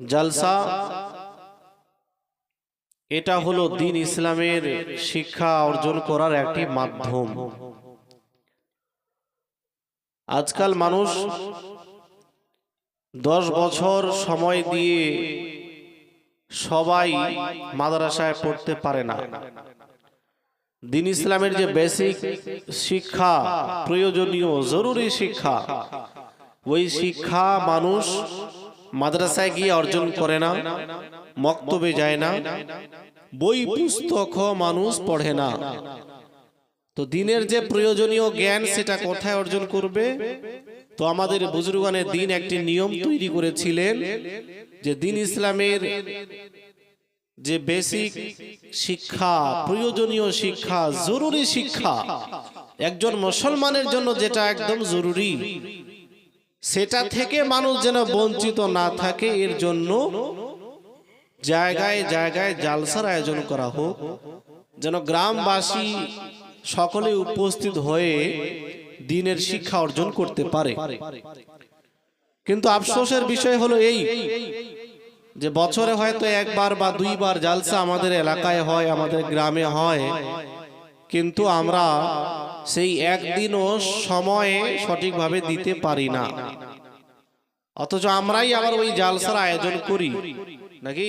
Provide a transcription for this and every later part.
জালসা। এটা হলো দিন ইসলামের শিক্ষা অর্জন করার একটি মাধ্যম। আজকাল মানুষ দশ বছর সময় দিয়ে সবাই মাদ্রাসায় পড়তে পারে না। দিন ইসলামের যে বেসিক শিক্ষা, প্রয়োজনীয়, জরুরি শিক্ষা, ওই শিক্ষা মানুষ মাদ্রাসায় গিয়ে অর্জন করে না, মক্তবে যায় না, বই পুস্তক মানুষ পড়ে না। তো দিনের যে প্রয়োজনীয় জ্ঞান সেটা কোথায় অর্জন করবে? তো আমাদের বুজুর্গানের দিন একটি নিয়ম তৈরি করেছিলেন যে দিন ইসলামের যে বেসিক শিক্ষা, প্রয়োজনীয় শিক্ষা, জরুরি শিক্ষা, একজন মুসলমানের জন্য যেটা একদম জরুরি। সেটা থেকে মানুষ যেন বঞ্চিত না থাকে এর জন্য জায়গায় জায়গায় জালসার আয়োজন করা হোক যেন গ্রামবাসী সকলে উপস্থিত হয়ে দিনের শিক্ষা অর্জন করতে পারে। কিন্তু আফসোসের বিষয় হলো এই যে বছরে হয়তো একবার বা দুইবার জালসা আমাদের এলাকায় হয় আমাদের গ্রামে হয়। কিন্তু আমরা সেই একদিনও সময়ে সঠিকভাবে দিতে পারি না। অথচ আমরাই আবার ওই জালসার আয়োজন করি। নাকি?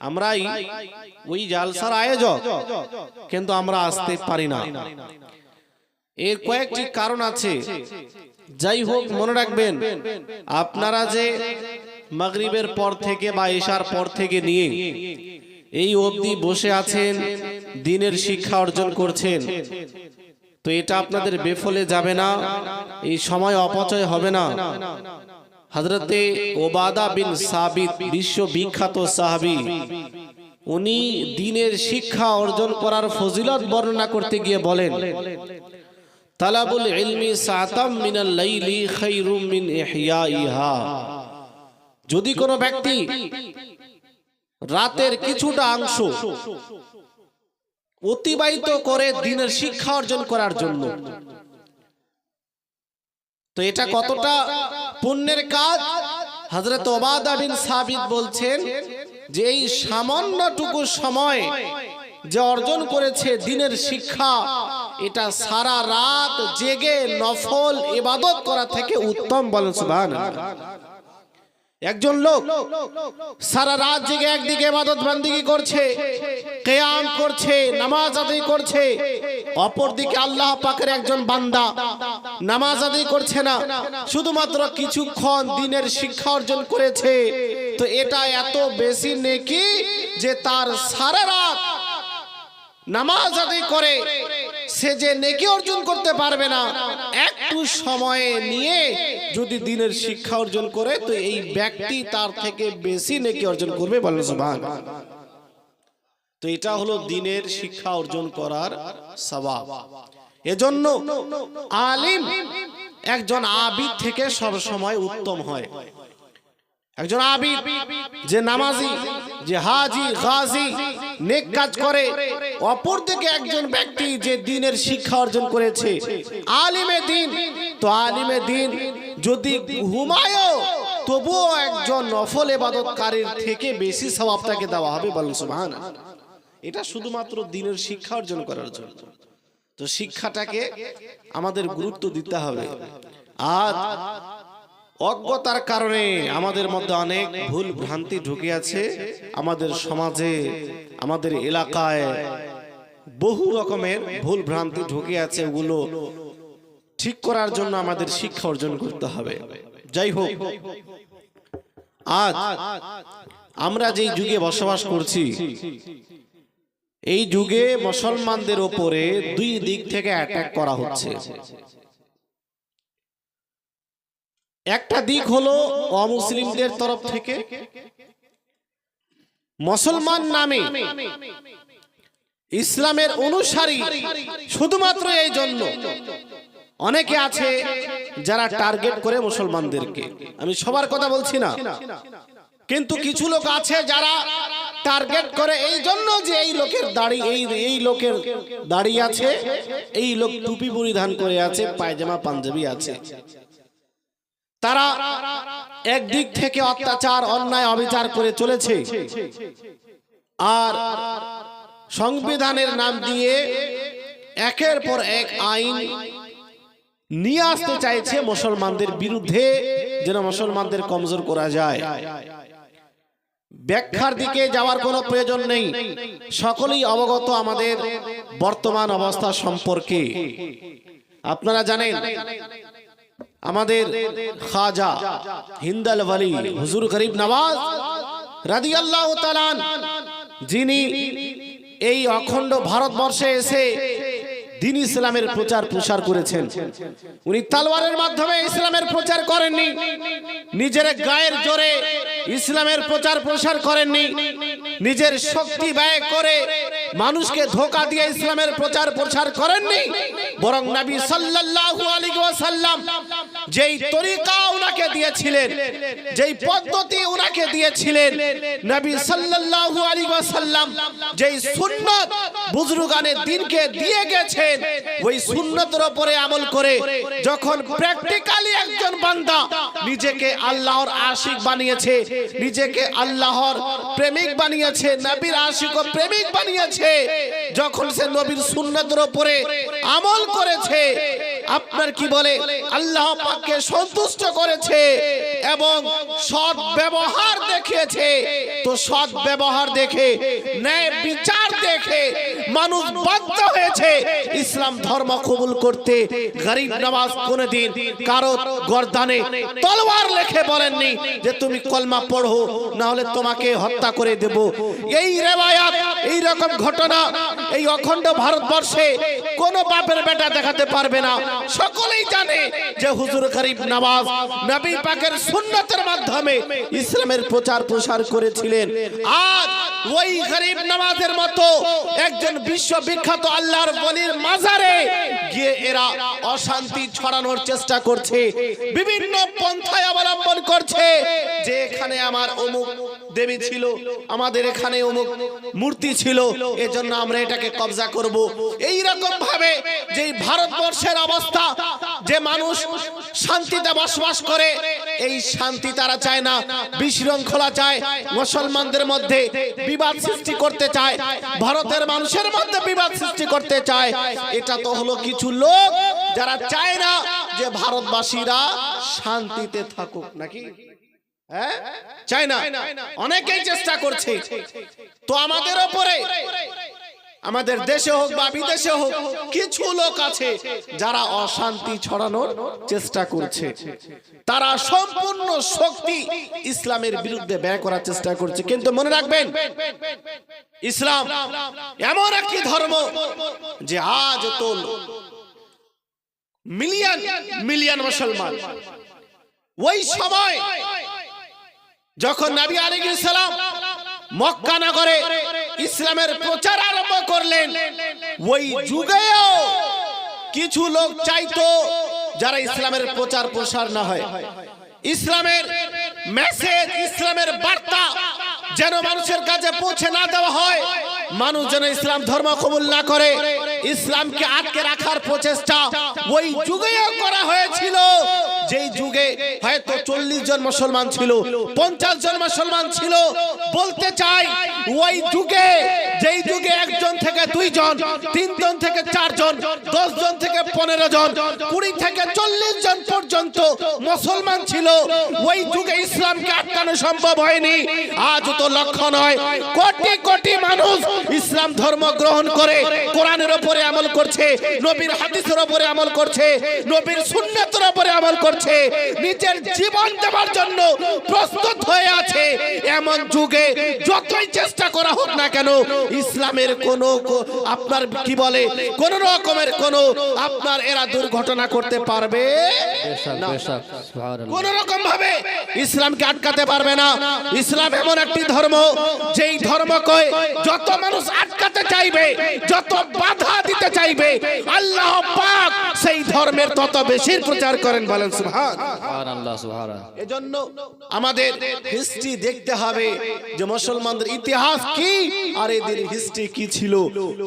আমরাই ওই জালসার আয়োজক। কিন্তু আমরা আসতে পারি না। এর কয়েকটি কারণ আছে। যাই হোক মনে রাখবেন আপনারা যে মাগরিবের পর থেকে বা এশার পর থেকে নিয়ে এই অবধি বসে আছেন, দিনের শিক্ষা অর্জন করছেন। তো এটা আপনাদের বেফলে যাবে না, এই সময় অপচয় হবে না। হজরতে ওবাদা বিন সাবিত বিশ্ব বিখ্যাত সাহাবি, উনি দিনের শিক্ষা অর্জন করার ফজিলত বর্ণনা করতে গিয়ে বলেন, তালাবুল ইলমি সাতাম মিনাল লাইলি খাইরুম মিন ইহইয়াইহা যদি কোনো ব্যক্তি রাতের কিছুটা অংশ অতিবাহিত করে দিনের শিক্ষা অর্জন করার জন্য। তো এটা কতটা পুণ্যের কাজ? হজরত ওবাদা বিন সাবিত বলছেন যে এই সামান্যটুকু সময় যে অর্জন করেছে দিনের শিক্ষা, এটা সারা রাত জেগে নফল ইবাদত করা থেকে উত্তম বলেন একজন লোক সারা রাত জেগে একদিকে ইবাদত বান্দিগি করছে, কেয়াম করছে, নামাজ আদায় করছে, অপরদিকে আল্লাহ পাকের একজন বান্দা নামাজ আদায় করছে না। শুধুমাত্র কিছুক্ষণ দিনের শিক্ষা অর্জন করেছে। তো এটা এত বেশি নেকি যে তার সারা রাত নামাজ আদায় করে, সে যে নেকি অর্জন করতে পারবে না। একটু সময়ে নিয়ে যদি দিনের শিক্ষা অর্জন করে, তো এই ব্যক্তি তার থেকে বেশি নেকি অর্জন করবে বলেন সুবহান। তো এটা হলো দিনের শিক্ষা অর্জন করার স্বভাব। এজন্য আলিম একজন আবিদ থেকে সব সময় উত্তম হয়। একজন আবিদ, যে নামাজি, যে হাজি, গাজী, নেক কাজ করে অপর দিকে একজন ব্যক্তি যে দিনের শিক্ষা অর্জন করেছে। আলিমে দিন, তো আলিমে দিন যদি ঘুমায়ও, তবুও একজন নফল এবাদতকারীর থেকে বেশি স্বভাব তাকে দেওয়া হবে বলেন সুবহান এটা শুধুমাত্র দিনের শিক্ষা অর্জন করার জন্য। তো শিক্ষাটাকে আমাদের গুরুত্ব দিতে হবে। আর অজ্ঞতার কারণে আমাদের মধ্যে অনেক ভুল ভ্রান্তি ঢুকে আছে। আমাদের সমাজে, আমাদের এলাকায় বহু রকমের ভুল ভ্রান্তি ঢুকে আছে। ওগুলো ঠিক করার জন্য আমাদের শিক্ষা অর্জন করতে হবে। যাই হোক, আজ আমরা যেই যুগে বসবাস করছি, এই যুগে মুসলমানদের ওপরে দুই দিক থেকে অ্যাটাক করা হচ্ছে। একটা দিক হলো অমুসলিমদের তরফ থেকে। মুসলমান নামে ইসলামের অনুসারী শুধুমাত্র এই জন্য। অনেকে আছে যারা টার্গেট করে মুসলমানদেরকে। আমি সবার কথা বলছি না। কিন্তু কিছু লোক আছে যারা টার্গেট করে এই জন্য যে এই লোকের দাড়ি, এই এই লোকের দাড়ি আছে, এই লোক টুপি পরিধান করে আছে, পায়জামা, পাঞ্জাবি আছে। তারা একদিক থেকে অত্যাচার, অন্যায় অবিচার করে চলেছে। আর সংবিধানের নাম দিয়ে একের পর এক আইন নিয়ে আসতে চাইছে মুসলমানদের বিরুদ্ধে, যেন মুসলমানদের কমজোর করা যায়। ব্যাখ্যার দিকে যাওয়ার কোনো প্রয়োজন নেই। সকলেই অবগত আমাদের বর্তমান অবস্থা সম্পর্কে। আপনারা জানেন আমাদের খাজা হিন্দাল ওয়ালি, হুজুর গরিব নওয়াজ রাদিয়াল্লাহু তাআলা যিনি এই অখণ্ড ভারতবর্ষে এসে দিন ইসলামের প্রচার প্রসার করেছেন। উনি তালওয়ারের মাধ্যমে ইসলামের প্রচার করেননি, নিজের গায়ের জোরে ইসলামের প্রচার প্রসার করেননি, নিজের শক্তি ব্যয় করে মানুষকে ধোকা দিয়ে ইসলামের প্রচার প্রসার করেননি, বরং নবী সাল্লাল্লাহু আলাইহি ওয়াসাল্লাম যেই তরিকা উনাকে দিয়েছিলেন, যেই পদ্ধতি উনাকে দিয়েছিলেন, নবী সাল্লাল্লাহু আলাইহি ওয়াসাল্লাম যেই সুন্নাত বুজরুগানের দিনকে দিয়ে গেছেন, ওই সুন্নতের উপরে আমল করে যখন প্র্যাকটিক্যালি একজন বান্দা নিজেকে আল্লাহর আশিক বানিয়েছে, নিজেকে আল্লাহর প্রেমিক বানিয়েছে, নবীর আশিক ও প্রেমিক বানিয়েছে, যখন সে নবীর সুন্নতের উপরে আমল করেছে আপনার কি বলে? আল্লাহ পাককে সন্তুষ্ট করেছে এবং সৎ ব্যবহার দেখিয়েছে। তো সৎ ব্যবহার দেখে ন্যায় বিচার দেখে মানুষ বাধ্য হয়েছে ইসলাম ধর্ম কবুল করতে। গরিব নওয়াজ কোনদিন কারও গর্দানে তলোয়ার লেখে বলেননি যে, তুমি কলমা পড়ো না হলে তোমাকে হত্যা করে দেব। এই রেওয়ায়াত এই রকম ঘটনা এই অখণ্ড ভারতবর্ষে কোন বাপের বেটা দেখাতে পারবে না। সকলেই জানে যে হুজুর গরিব নওয়াজ নবী পাকের সুন্নতের মাধ্যমে ইসলামের প্রচার প্রসার করেছিলেন। আজ ওই গরিব নওয়াজের মতো একজন বিশ্ববিখ্যাত আল্লাহর বলির মাজারে গিয়ে এরা অশান্তি ছড়ানোর চেষ্টা করছে। বিভিন্ন পন্থায় অবলম্বন করছে যে এখানে আমার অমুক দেবী ছিল, আমাদের এখানে অমুক মূর্তি ছিল, এজন্য আমরা এটাকে কবজা করব। এই রকম ভাবে যে ভারতবর্ষের অবস্থা, যে মানুষ শান্তিতে বসবাস করে, এই শান্তি তারা চায় না, বিশৃঙ্খলা চায়, মুসলমানদের মধ্যে বিবাদ সৃষ্টি করতে চায়, ভারতের মানুষের মধ্যে বিবাদ সৃষ্টি করতে চায়। এটা তো হলো কিছু লোক যারা চায় না যে ভারতবাসীরা শান্তিতে থাকুক, নাকি? হ্যাঁ? চায় না অনেকেই চেষ্টা করছে। তো আমাদের ওপরে আমাদের দেশে হোক বা বিদেশে হোক কিছু লোক আছে যারা অশান্তি ছড়ানোর চেষ্টা করছে। তারা সম্পূর্ণ শক্তি ইসলামের বিরুদ্ধে ব্যয় করার চেষ্টা করছে। কিন্তু মনে রাখবেন ইসলাম এমন একটি ধর্ম যে আজ তো মিলিয়ন মিলিয়ন মুসলমান। ওই সময় যখন নবী আলাইহিস সালাম মক্কা নগরে ইসলামের প্রচার আরম্ভ করলেন ওই যুগেও কিছু লোক চাইতো যারা ইসলামের প্রচার প্রসার না হয়। ইসলামের মেসেজ ইসলামের বার্তা যেন মানুষের কাছে পৌঁছে না দেওয়া হয় মানুষ যেন ইসলাম ধর্ম কবুল না করে ইসলামকে আটকে রাখার প্রচেষ্টা ওই যুগেও করা হয়েছিল। যেই যুগে হয়তো চল্লিশ জন মুসলমান ছিল পঞ্চাশ জন মুসলমান ছিল বলতে চাই ওই যুগে যেই যুগে একজন থেকে দুইজন তিনজন থেকে চারজন দশ জন থেকে পনেরো জন কুড়ি থেকে চল্লিশ জন পর্যন্ত মুসলমান ছিল। ওই যুগে ইসলামকে আটকানো সম্ভব হয়নি। আজ তো লক্ষ্য নয় কোটি কোটি মানুষ ইসলাম ধর্ম গ্রহণ করে কোরআনের উপরে আমল করছে নবীর হাদিসের উপরে আমল করছে নবীর সুন্নতের উপরে আমল করছে। নিজের জীবন দেওয়ার জন্য প্রস্তুত হয়ে আছে। এমন যুগে যতই চেষ্টা করা হোক না কেন ইসলামের কোন আপনার কি বলে কোন রকমের কোন আপনার এরা দুর্ঘটনা করতে পারবে? কোন রকম ভাবে ইসলামকে আটকাতে পারবে না। ইসলাম এমন একটি ধর্ম যেই ধর্মকে যত মানুষ আটকাতে চাইবে যত বাধা দিতে চাইবে আল্লাহ পাক সেই ধর্মের তত বেশি প্রচার করেন বলেন এজন্য আমাদের হিস্ট্রি দেখতে হবে যে মুসলমানদের ইতিহাস কি আর এদের হিস্ট্রি কি ছিল।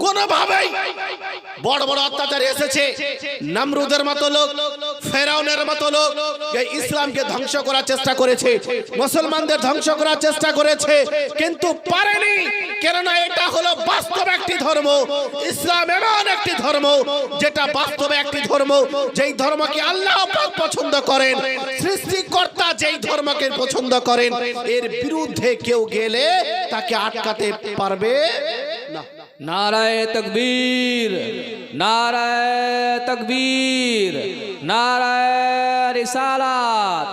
কোনোভাবেই বড় বড় অত্যাচার এসেছে। নামরুদের মতো লোক ফেরাউনের মতো লোক ইসলামকে ধ্বংস করার চেষ্টা করেছে মুসলমানদের ধ্বংস করার চেষ্টা করেছে কিন্তু পারেনি। কেননা এটা হলো বাস্তব একটি ধর্ম। ইসলাম এমন একটি ধর্ম, যেটা বাস্তবে একটি ধর্ম, যেই ধর্মকে আল্লাহ পাক পছন্দ করেন, সৃষ্টিকর্তা যেই ধর্মকে পছন্দ করেন, এর বিরুদ্ধে কেউ গেলে তাকে আটকাতে পারবে না। নারায় তকবীর নারায় তকবীর, নারায় রিসালাত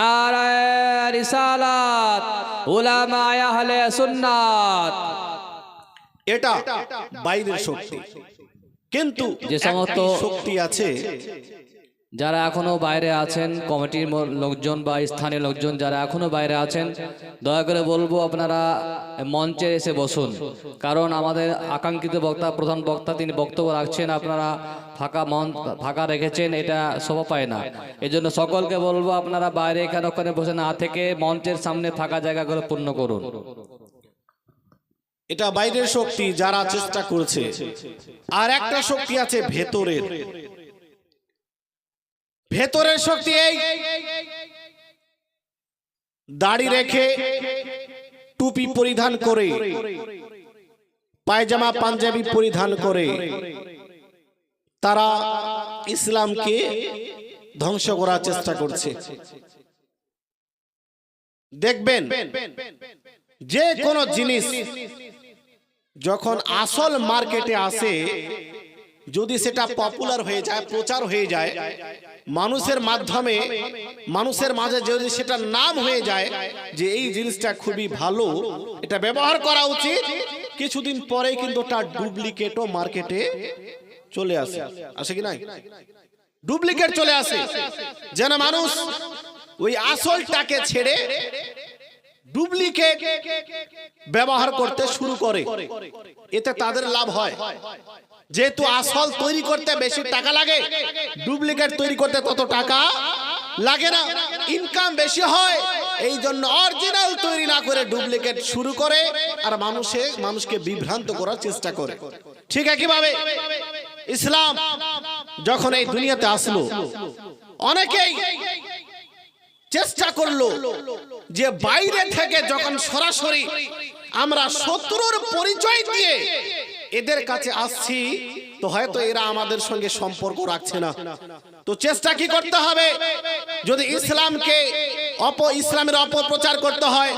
নারায় রিসালাত উলামায়ে আহলে সুন্নাত। এটা বাইরের শক্তি। কিন্তু যে সমস্ত- শক্তি আছে যারা এখনও বাইরে আছেন, কমিটির লোকজন বা স্থানীয় লোকজন যারা এখনও বাইরে আছেন, দয়া করে বলব আপনারা মঞ্চে এসে বসুন। কারণ আমাদের আকাঙ্ক্ষিত বক্তা, প্রধান বক্তা তিনি বক্তব্য রাখছেন, আপনারা ফাঁকা মন ফাঁকা রেখেছেন, এটা শোভা পায় না। এজন্য সকলকে বলব আপনারা বাইরে এখানে ওখানে বসে না থেকে মঞ্চের সামনে ফাঁকা জায়গাগুলো পূর্ণ করুন। এটা বাইরের শক্তি যারা চেষ্টা করছে। আর একটা শক্তি আছে ভেতরের। ভেতরের শক্তি এই। দাড়ি রেখে টুপি পরিধান করে, পায়জামা, পাঞ্জাবি পরিধান করে, তারা ইসলামকে ধ্বংস করার চেষ্টা করছে। দেখবেন, যে কোনো জিনিস যখন আসল মার্কেটে আসে যদি সেটা পপুলার হয়ে যায় প্রচার হয়ে যায় মানুষের মাধ্যমে মানুষের মাঝে যদি সেটা নাম হয়ে যায় যে এই জিনিসটা খুবই ভালো এটা ব্যবহার করা উচিত। কিছুদিন পরে কিন্তু তার ডুপ্লিকেটও মার্কেটে চলে আসে। আসে। কি নাই? ডুপ্লিকেট চলে আসে। যেন মানুষ ওই আসলটাকে ছেড়ে ডুপ্লিকেট ব্যবহার করতে শুরু করে। এতে তাদের লাভ হয়। যেহেতু আসল তৈরি করতে বেশি টাকা লাগে ডুপ্লিকেট তৈরি করতে তত টাকা লাগে না ইনকাম বেশি হয় এই জন্য অরিজিনাল তৈরি না করে ডুপ্লিকেট শুরু করে আর মানুষে, মানুষকে বিভ্রান্ত করার চেষ্টা করে। ঠিক একইভাবে ইসলাম যখন এই দুনিয়াতে আসলো, অনেকেই চেষ্টা করল যে বাইরে থেকে যখন সরাসরি আমরা শত্রুর পরিচয় দিয়ে এদের কাছে আসছি তো হয়তো এরা আমাদের সঙ্গে সম্পর্ক রাখছে না। তো চেষ্টা কি করতে হবে? যদি ইসলামকে অপ ইসলামের অপপ্রচার করতে হয়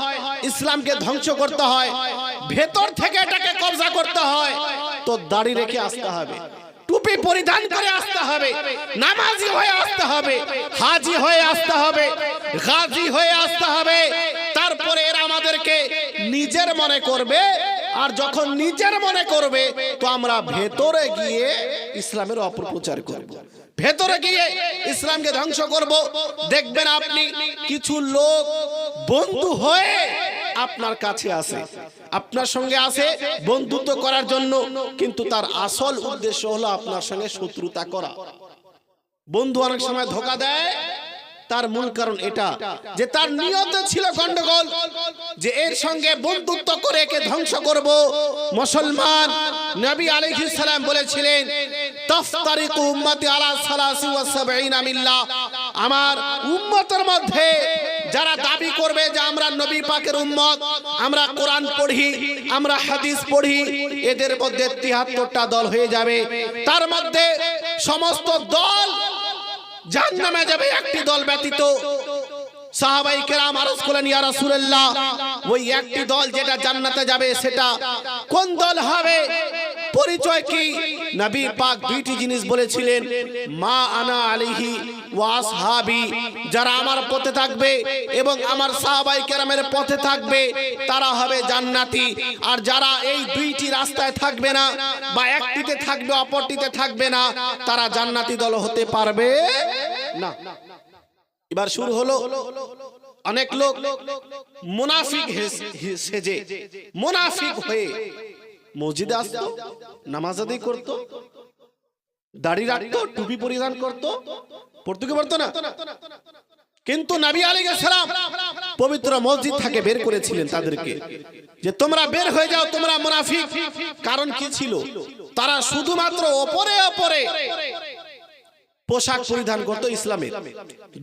ইসলামকে ধ্বংস করতে হয় ভেতর থেকে এটাকে কবজা করতে হয় তো দাড়ি রেখে আসতে হবে। টুপি পরিধান করে আসতে হবে। নামাজি হয়ে আসতে হবে। হাজি হয়ে আসতে হবে। গাজী হয়ে আসতে হবে। তারপরে এরা আমাদেরকে নিজের মনে করবে আর যখন নিজের মনে করবে, তো আমরা ভেতরে গিয়ে ইসলামের অপপ্রচার করব। ভেতরে গিয়ে ইসলামকে ধ্বংস করব। দেখবেন আপনি কিছু লোক বন্ধু হয়ে আপনার কাছে আসে, আপনার সঙ্গে আসে বন্ধুত্ব করার জন্য, কিন্তু তার আসল উদ্দেশ্য হলো আপনার সঙ্গে শত্রুতা করা। বন্ধু অনেক সময় ধোকা দেয় তার মূল কারণ এটা, যে তার নিয়ত ছিল গন্ডগোল, যে এর সঙ্গে বন্ধুত্ব করে একে ধ্বংস করব। মুসলমান নবী আলাইহিস সালাম বলেছিলেন, তাফতারিকু উম্মতি আলা সালাসি ওয়া সাবঈনা মিল্লাহ আমার উম্মতের মধ্যে যারা দাবি করবে যে আমরা নবী পাকের উম্মত, আমরা কোরআন পড়ি, আমরা হাদিস পড়ি, এদের মধ্যে তিয়াত্তরটা দল হয়ে যাবে। তার মধ্যে সমস্ত দল জাহান্নামে যাবে একটি দল ব্যতীত সাহাবাই ওই একটি দল যেটা জান্নাতে যাবে, সেটা কোন দল হবে? পরিচয় কি? পাক দুইটি জিনিস বলেছিলেন, মা আনা আলিহি যারা আমার পথে থাকবে এবং আমার সাহাবাই কেরামের পথে থাকবে, তারা হবে জান্নাতি। আর যারা এই দুইটি রাস্তায় থাকবে না বা একটিতে থাকবে, অপরটিতে থাকবে না, তারা জান্নাতি দল হতে পারবে না। এবার শুরু হলো অনেক লোক মুনাফিক সেজে, মুনাফিক হয়ে মসজিদে আসতো, নামাজ আদায় করতো, দাড়ি রাখতো, টুপি পরিধান করতো, পড়তো কি পড়তো না? কিন্তু নবী আলাইহিস সালাম পবিত্র মসজিদ থেকে বের করেছিলেন তাদেরকে, যে তোমরা বের হয়ে যাও, তোমরা মুনাফিক। কারণ কি ছিল? তারা শুধুমাত্র ওপরে ওপরে পোশাক পরিধান করত ইসলামের।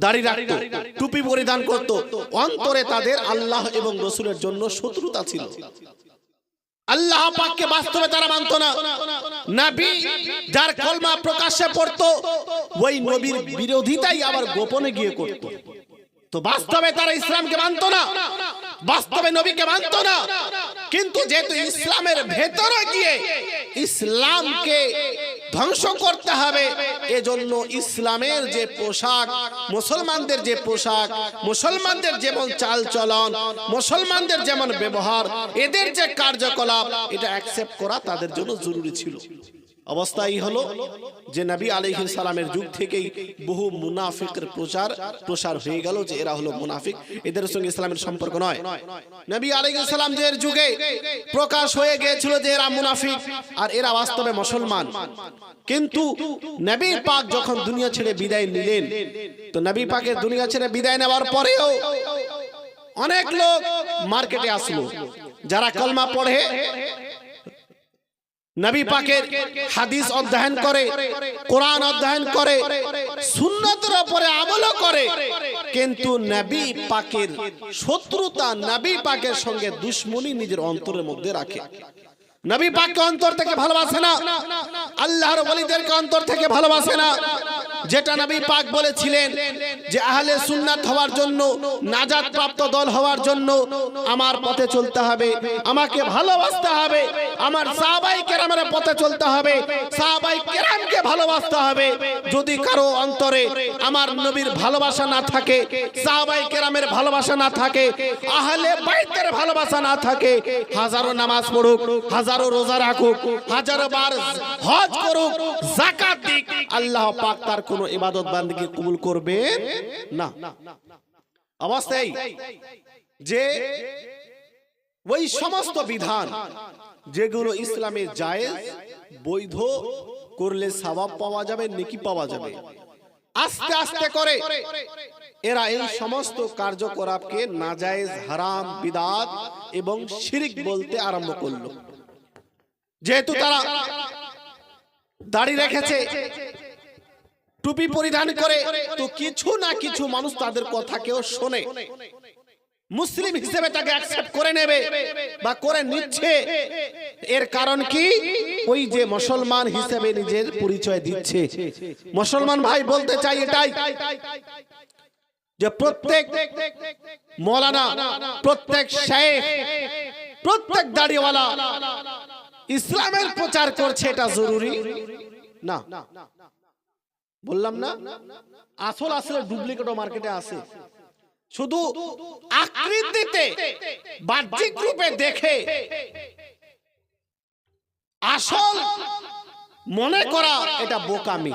দাড়ি রাখত, টুপি পরিধান করত। অন্তরে তাদের আল্লাহ এবং রসুলের জন্য শত্রুতা ছিল। আল্লাহ পাককে বাস্তবে তারা মানত না। নবী যার কলমা প্রকাশ্যে পড়তো, ওই নবীর বিরোধিতাই আবার গোপনে গিয়ে করত। তো বাস্তবে তারা ইসলামকে মানত না। বাস্তবে নবীকে মানত না। কিন্তু যেহেতু ইসলামের ভেতরে গিয়ে ইসলামকে ধ্বংস করতে হবে, এজন্য ইসলামের যে পোশাক, মুসলমানদের যে পোশাক, মুসলমানদের যেমন চাল চলন মুসলমানদের যেমন ব্যবহার, এদের যে কার্যকলাপ, এটা অ্যাকসেপ্ট করা তাদের জন্য জরুরি ছিল। অবস্থা এই হলো যে নবী আলাইহিস সালামের যুগ থেকেই বহু মুনাফিকের প্রচার, প্রসার হয়ে গেল যে এরা হলো মুনাফিক। এদের সঙ্গে ইসলামের সম্পর্ক নয়। নবী আলাইহিস সালাম যে যুগে প্রকাশ হয়ে গিয়েছিল যে এরা মুনাফিক, আর এরা বাস্তবে মুসলমান। কিন্তু নবী পাক যখন দুনিয়া ছেড়ে বিদায় নিলেন, তো নবী পাকের দুনিয়া ছেড়ে বিদায় নেওয়ার পরেও অনেক লোক মার্কেটে আসলো, যারা কলমা পড়ে নবী পাকের হাদিস অধ্যয়ন করে কোরআন অধ্যয়ন করে সুন্নতের উপরে আমলও করে। কিন্তু নবী পাকের শত্রুতা নবী পাকের সঙ্গে দুশ্মনী নিজের অন্তরের মধ্যে রাখে। নবী পাককে অন্তর থেকে ভালোবাসে না। আল্লাহর ওলিদেরকে অন্তর থেকে ভালোবাসে না। যেটা নবী পাক বলেছিলেন যে আহলে সুন্নাত হওয়ার জন্য নাজাত প্রাপ্ত দল হওয়ার জন্য আমার পথে চলতে হবে আমাকে ভালোবাসতে হবে আমার সাহাবাই কেরামের পথে চলতে হবে সাহাবাই কেরামকে ভালোবাসতে হবে। যদি কারও অন্তরে আমার নবীর ভালোবাসা না থাকে সাহাবাই কেরামের ভালোবাসা না থাকে আহলে বাইতের ভালোবাসা না থাকে হাজারো নামাজ পড়ুক হাজারো রোজা রাখুক, হাজারো বার হজ করুক জাকাত দিক, আল্লাহ পাক তার কোনো ইবাদত বান্দিকে কবুল করবে না। অবস্থায় যে ওই সমস্ত বিধান যেগুলো ইসলামে জায়েজ, বৈধ, করলে সওয়াব পাওয়া যাবে, নেকি পাওয়া যাবে। আস্তে আস্তে করে এরা এই সমস্ত কার্যকলাপকে নাজায়েজ, হারাম, বিদাত এবং শিরিক বলতে আরম্ভ করল। যেহেতু তারা দাড়ি রেখেছে, টুপি পরিধান করে, তো কিছু না কিছু মানুষ তাদের কথা কেউ শোনে। মুসলিম হিসেবে তাকে অ্যাকসেপ্ট করে নেবে বা করে নিচ্ছে। এর কারণ কি? ওই যে মুসলমান হিসেবে নিজের পরিচয় দিচ্ছে। মুসলমান ভাই বলতে চাই এটাই যে প্রত্যেক মৌলানা, প্রত্যেক শেখ, প্রত্যেক দাড়িওয়ালা ইসলামের প্রচার করছে এটা জরুরি? না। বললাম না, আসল আসলে ডুপ্লিকেট মার্কেটে আছে। শুধু আকৃতিতে, বাহ্যিক রূপে দেখে। আসল মনে করা এটা বোকামি।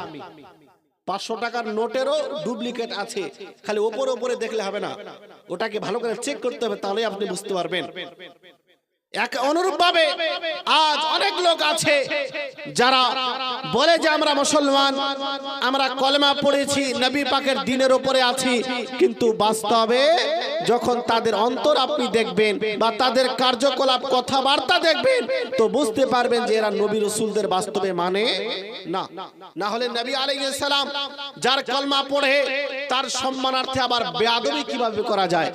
পাঁচশো টাকার নোটেরও ডুপ্লিকেট আছে। খালি ওপরে ওপরে দেখলে হবে না। ওটাকে ভালো করে চেক করতে হবে তাহলে আপনি বুঝতে পারবেন। এক অনুরূপ ভাবে আজ অনেক লোক আছে যারা বলে যে আমরা মুসলমান, আমরা কলমা পড়েছি, নবী পাকের দিনের উপরে আছি। কিন্তু বাস্তবে যখন তাদের অন্তর আপনি দেখবেন বা তাদের কার্যকলাপ, কথাবার্তা দেখবেন, তো বুঝতে পারবেন যে এরা নবী রসুলদের বাস্তবে মানে না। না হলে নবী সালাম যার কলমা পড়ে, তার সম্মানার্থে আবার বেয়াদবি কীভাবে করা যায়?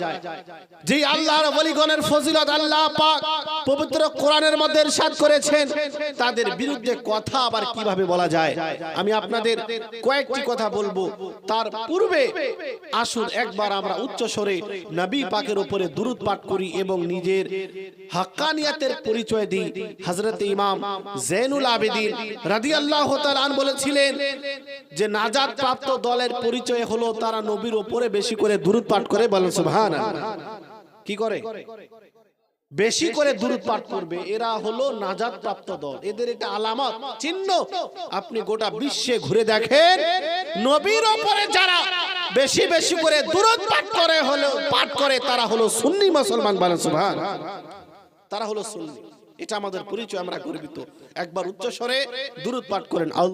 যে আল্লাহর ওলিগণের ফজিলত, আল্লাহ পাক পবিত্র কোরআনের মধ্যে ইরশাদ করেছেন। তাদের বিরুদ্ধে কথা আবার কীভাবে বলা যায়? আমি আপনাদের কয়েকটি কথা বলব। তার পূর্বে আসুন, একবার আমরা উচ্চ স্বরে নবী পাকের উপরে দুরুদ পাঠ করি এবং নিজের হাক্কানিয়াতের পরিচয় দিই। হযরত ইমাম জৈনুল আবেদিন রাদিয়াল্লাহু তাআলা আন বলেছিলেন যে নাজাত প্রাপ্ত দলের পরিচয় হলো তারা নবীর উপরে বেশি করে দুরুদ পাঠ করে বলেন, সুবহানাল্লাহ। কি করে? বেশি করে দূরত পাঠ করবে। এরা হলো নাজাদ প্রাপ্ত দল। এদের এটা আলামত চিহ্ন। আপনি গোটা বিশ্বে ঘুরে দেখেন নবীর ওপরে যারা বেশি বেশি করে দূরত পাঠ করে হলো পাঠ করে তারা হলো সুন্নি মুসলমান বলেন সুবহান। তারা হলো সুন্নি। এটা আমাদের পরিচয় আমরা গর্বিত। একবার উচ্চ স্বরে দূরত পাঠ করেন। আল্লাহ